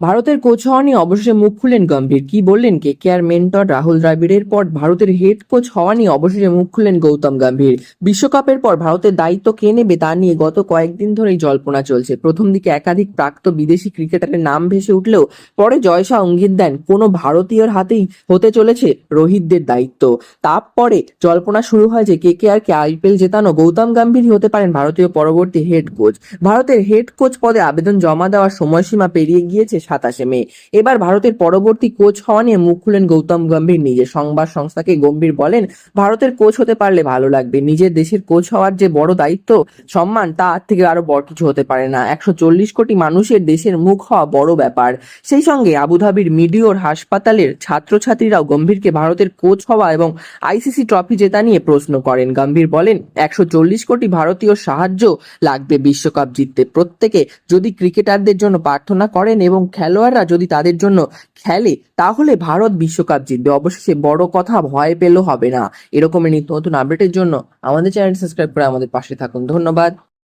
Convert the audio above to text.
ভারতের কোচ হওয়া নিয়ে অবশেষে মুখ খুললেন গম্ভীর। কি বললেন কে কে আর মেন্টর রাহুল দ্রাবিড়ের পর ভারতের হেড কোচ হওয়া নিয়ে অবশেষে মুখ খুললেন গৌতম গম্ভীর। বিশ্বকাপের পর ভারতের দায়িত্ব কে নেবে তা নিয়ে গত কয়েকদিন ধরেই জল্পনা চলছে। প্রথম দিকে একাধিক প্রাক্ত বিদেশি ক্রিকেটারের নাম ভেসে উঠলেও পরে জয়শা অঙ্গিত দেন। কোনো ভারতীয়র হাতেই হতে চলেছে রোহিতদের দায়িত্ব। তারপরে জল্পনা শুরু হয় যে কে কে আর কে আইপিএল জেতানো গৌতম গম্ভীরই হতে পারেন ভারতীয় পরবর্তী হেড কোচ ভারতের হেড কোচ পদে আবেদন জমা দেওয়ার সময়সীমা পেরিয়ে গিয়েছে সাতাশে মে। এবার ভারতের পরবর্তী কোচ হওয়া নিয়ে মুখ খুলেন গৌতম গম্ভীর। নিজের সংবাদ সংস্থাকে গম্ভীর বলেন, ভারতের কোচ হতে পারলে ভালো লাগবে। নিজের দেশের কোচ হওয়ার যে বড় দায়িত্ব, সম্মান, তা থেকে আরও বড় কিছু হতে পারে না। একশো চল্লিশ কোটি মানুষের দেশের মুখ হওয়া বড় ব্যাপার। সেই সঙ্গে আবুধাবির মিডিওর হাসপাতালের ছাত্রছাত্রীরাও গম্ভীরকে ভারতের কোচ হওয়া এবং আইসিসি ট্রফি জেতা নিয়ে প্রশ্ন করেন। গম্ভীর বলেন, একশো চল্লিশ কোটি ভারতীয় সাহায্য লাগবে বিশ্বকাপ জিততে। প্রত্যেকে যদি ক্রিকেটারদের জন্য প্রার্থনা করেন এবং খেলোয়াড়রা যদি তাদের জন্য খেলে, তাহলে ভারত বিশ্বকাপ জিতবে। অবশেষে বড় কথা ভয় পেলেও হবে না। এরকমই নিত্য নতুন আপডেটের জন্য আমাদের চ্যানেল সাবস্ক্রাইব করে আমাদের পাশে থাকুন। ধন্যবাদ।